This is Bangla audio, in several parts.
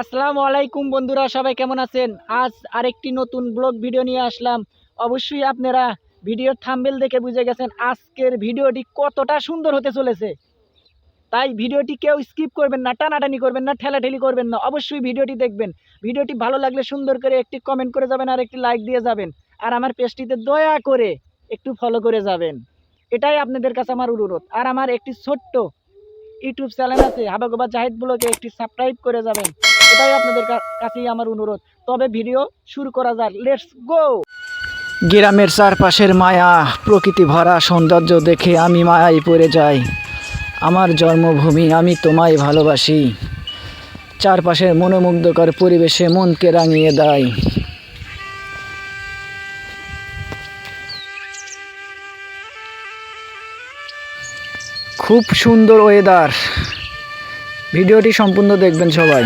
আসসালামু আলাইকুম বন্ধুরা, সবাই কেমন আছেন? আজ আরেকটি নতুন ব্লগ ভিডিও নিয়ে আসলাম। অবশ্যই আপনারা ভিডিওর থাম্বেল দেখে বুঝে গেছেন আজকের ভিডিওটি কতটা সুন্দর হতে চলেছে। তাই ভিডিওটি কেউ স্কিপ করবেন না, টানাটানি করবেন না, ঠেলাঠেলি করবেন না, অবশ্যই ভিডিওটি দেখবেন। ভিডিওটি ভালো লাগলে সুন্দর করে একটি কমেন্ট করে যাবেন আর একটি লাইক দিয়ে যাবেন। আর আমার পেজটিতে দয়া করে একটু ফলো করে যাবেন। এটাই আপনাদের কাছে আমার অনুরোধ। আর আমার একটি ছোট্ট ইউটিউব চ্যানেল আছে, হাবাগোবা জাহিদ ব্লগে একটি সাবস্ক্রাইব করে যাবেন। এটাই আপনাদের কাছেই আমার অনুরোধ। তবে ভিডিও শুরু করা যাক। লেটস গো গ্রামের চারপাশের মায়া, প্রকৃতি ভরা সৌন্দর্য দেখে আমি মায়ায় পড়ে যাই। আমার জন্মভূমি, আমি তোমায় ভালোবাসি। চারপাশের মনোমুগ্ধকর পরিবেশে মনকে রাঙিয়ে দেয়। খুব সুন্দর ওয়েদার ভিডিওটি সম্পূর্ণ দেখবেন সবাই।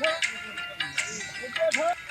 ঠিক আছে